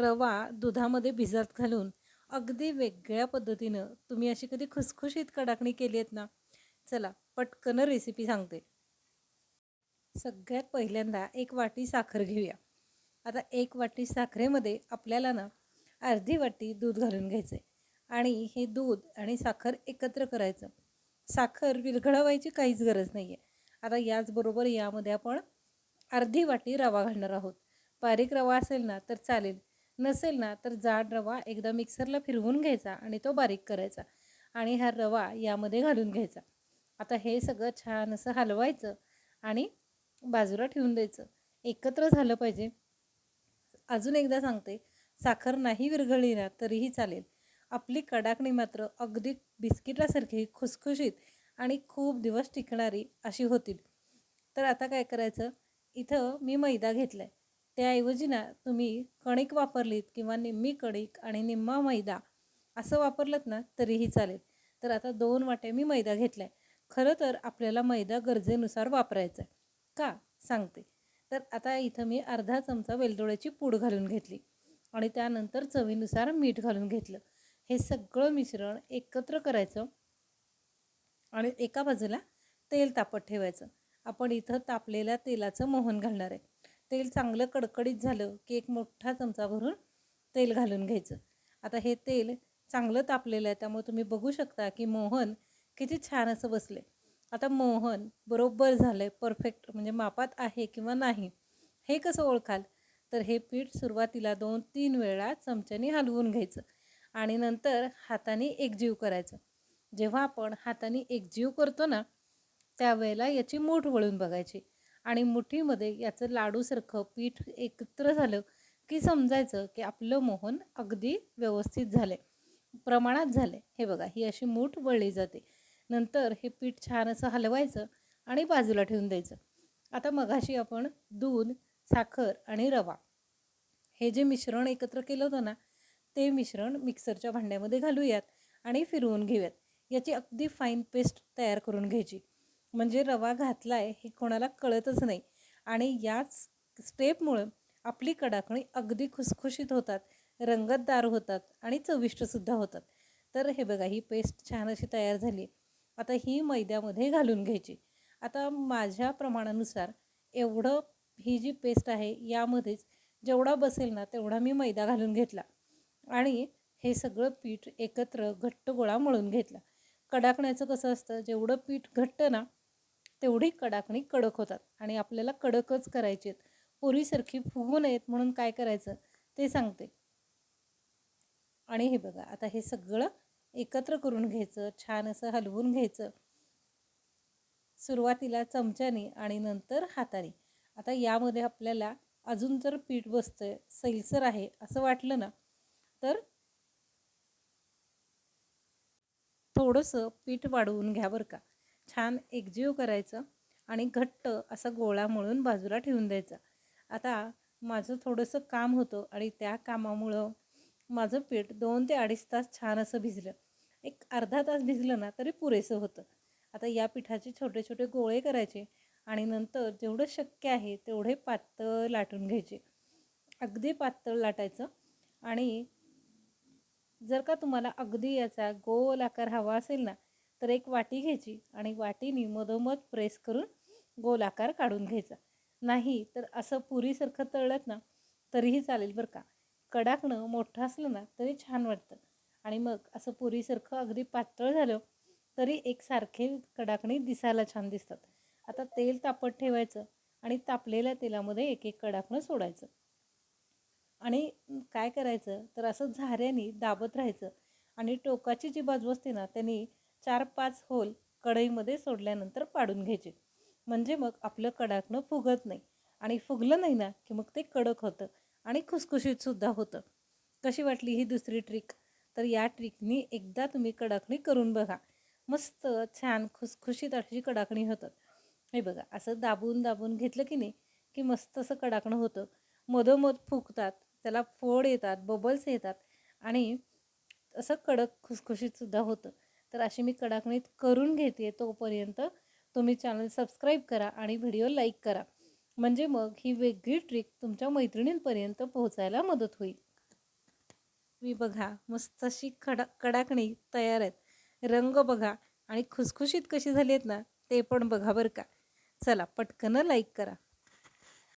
रवा दुधामध्ये भिजत घालून अगदी वेगळ्या पद्धतीनं तुम्ही अशी कधी खुसखुशीत कडाकणी केली आहेत ना? चला पटकन रेसिपी सांगते. सगळ्यात पहिल्यांदा एक वाटी साखर घेऊया. आता एक वाटी साखरेमध्ये आपल्याला ना अर्धी वाटी दूध घालून घ्यायचं आहे आणि हे दूध आणि साखर एकत्र करायचं. साखर विरघळवायची काहीच गरज नाही आहे आता याचबरोबर यामध्ये आपण अर्धी वाटी रवा घालणार आहोत. बारीक रवा असेल ना तर चालेल. नसेल ना तर जाड रवा एकदा मिक्सरला फिरवून घ्यायचा आणि तो बारीक करायचा आणि हा रवा यामध्ये घालून घ्यायचा. आता हे सगळं छान असं हलवायचं आणि बाजूला ठेवून द्यायचं. एकत्र झालं पाहिजे. अजून एकदा सांगते साखर नाही विरघळली ना तरीही चालेल. आपली कडाकणी मात्र अगदी बिस्किटासारखी खुसखुशीत आणि खूप दिवस टिकणारी अशी होतील. तर आता काय करायचं? इथं मी मैदा घेतला आहे त्याऐवजी ना तुम्ही कणिक वापरलीत किंवा निम्मी कणिक आणि निम्मा मैदा असं वापरलं ना तरीही चालेल. तर आता दोन वाटे मी मैदा घेतला आहे खरं तर आपल्याला मैदा गरजेनुसार वापरायचा आहे का? सांगते. तर आता इथं मी अर्धा चमचा वेलदोड्याची पूड घालून घेतली आणि त्यानंतर चवीनुसार मीठ घालून घेतलं. हे सगळं मिश्रण एकत्र करायचं आणि एका बाजूला तेल तापत ठेवायचं. आपण इथं तापलेल्या तेलाचं मोहन घालणार आहे. तेल चांगलं कडकडीत झालं की एक मोठा चमचा भरून तेल घालून घ्यायचं. आता हे तेल चांगलं तापलेलं आहे त्यामुळे तुम्ही बघू शकता की मोहन किती छान असं बसले. आता मोहन बरोबर झालं आहे परफेक्ट म्हणजे मापात आहे किंवा नाही हे कसं ओळखाल? तर हे पीठ सुरुवातीला दोन तीन वेळा चमच्याने हलवून घ्यायचं आणि नंतर हाताने एकजीव करायचं. जेव्हा आपण हाताने एकजीव करतो ना त्यावेळेला याची मूठ वळून बघायची. आणि मुठीमध्ये याचं लाडूसारखं पीठ एकत्र झालं की समजायचं की आपलं मोहन अगदी व्यवस्थित झालं प्रमाणात झालं हे बघा ही अशी मूठ वळली जाते. नंतर हे पीठ छान असं हलवायचं आणि बाजूला ठेवून द्यायचं. आता मघाशी आपण दूध साखर आणि रवा हे जे मिश्रण एकत्र केलं होतं ना ते मिश्रण मिक्सरच्या भांड्यामध्ये घालूयात आणि फिरवून घेऊयात. याची अगदी फाईन पेस्ट तयार करून घ्यायची. म्हणजे रवा घातला आहे हे कोणाला कळतच नाही. आणि याच स्टेपमुळं आपली कडाकणी अगदी खुसखुशीत होतात रंगतदार होतात आणि चविष्टसुद्धा होतात. तर हे बघा ही पेस्ट छान अशी तयार झाली. आता ही मैद्यामध्ये घालून घ्यायची. आता माझ्या प्रमाणानुसार एवढं ही जी पेस्ट आहे यामध्येच जेवढा बसेल ना तेवढा मी मैदा घालून घेतला. आणि हे सगळं पीठ एकत्र घट्ट गोळा मळून घेतला. कडाकण्याचं कसं असतं जेवढं पीठ घट्ट ना तेवढी कडाकणी कडक होतात आणि आपल्याला कडकच करायची आहेत. पोरीसारखी फुगू नयेत म्हणून काय करायचं ते सांगते. आणि हे बघा आता हे सगळं एकत्र करून घ्यायचं छान असं हलवून घ्यायचं. सुरुवातीला चमच्याने आणि नंतर हाताने. आता यामध्ये आपल्याला अजून जर पीठ बसतं सैलसर आहे असं वाटलं ना तर थोडंसं पीठ वाढवून घ्या बरं का. छान एकजीव करायचं आणि घट्ट असा गोळा मळून बाजूला ठेवून द्यायचा. आता माझं थोडंसं काम होतं आणि त्या कामामुळं माझं पीठ दोन ते अडीच तास छान असं भिजलं. एक अर्धा तास भिजलं ना तरी पुरेसं होतं. आता या पिठाचे छोटे छोटे गोळे करायचे आणि नंतर जेवढं शक्य आहे तेवढे पातळ लाटून घ्यायचे. अगदी पातळ लाटायचं आणि जर का तुम्हाला अगदी याचा गोल आकार हवा असेल ना तर एक वाटी घ्यायची आणि वाटीनी मधोमध प्रेस करून गोल आकार काढून घ्यायचा. नाही तर असं पुरीसारखं तळत ना तरीही चालेल बरं का. कडाकणं मोठं असलं ना तरी छान वाटतं. आणि मग असं पुरीसारखं अगदी पातळ झालं तरी एकसारखे कडाकणी दिसायला छान दिसतात. आता तेल तापत ठेवायचं आणि तापलेल्या तेलामध्ये एक एक कडाकणं सोडायचं. आणि काय करायचं? तर असं झाऱ्याने दाबत राहायचं आणि टोकाची जी बाजू असते ना त्यांनी चार पाच होल कढईमध्ये सोडल्यानंतर पाडून घ्यायचे. म्हणजे मग आपलं कडाकणं फुगत नाही. आणि फुगलं नाही ना की मग ते कडक होतं आणि खुसखुशीतसुद्धा होतं. कशी वाटली ही दुसरी ट्रिक तर या ट्रिकनी एकदा तुम्ही कडाकणी करून बघा. मस्त छान खुसखुशीत अशी कडाकणी होतात. हे बघा असं दाबून दाबून घेतलं की नाही की मस्त असं कडाकणं होतं. मधोमध फुगतात त्याला फोड येतात बबल्स येतात आणि असं कडक खुसखुशीतसुद्धा होतं. तर अशी मी कडाकणीत करून घेते तोपर्यंत. तुम्ही चॅनल सबस्क्राईब करा आणि व्हिडिओ लाईक करा. म्हणजे मग ही वेगळी ट्रिक तुमच्या मैत्रिणींपर्यंत पोहोचायला मदत होईल. मी बघा मस्त अशी खडा कडाकणी तयार आहेत. रंग बघा आणि खुसखुशीत कशी झाली आहेत ना ते पण बघा बरं का. चला पटकन लाईक करा.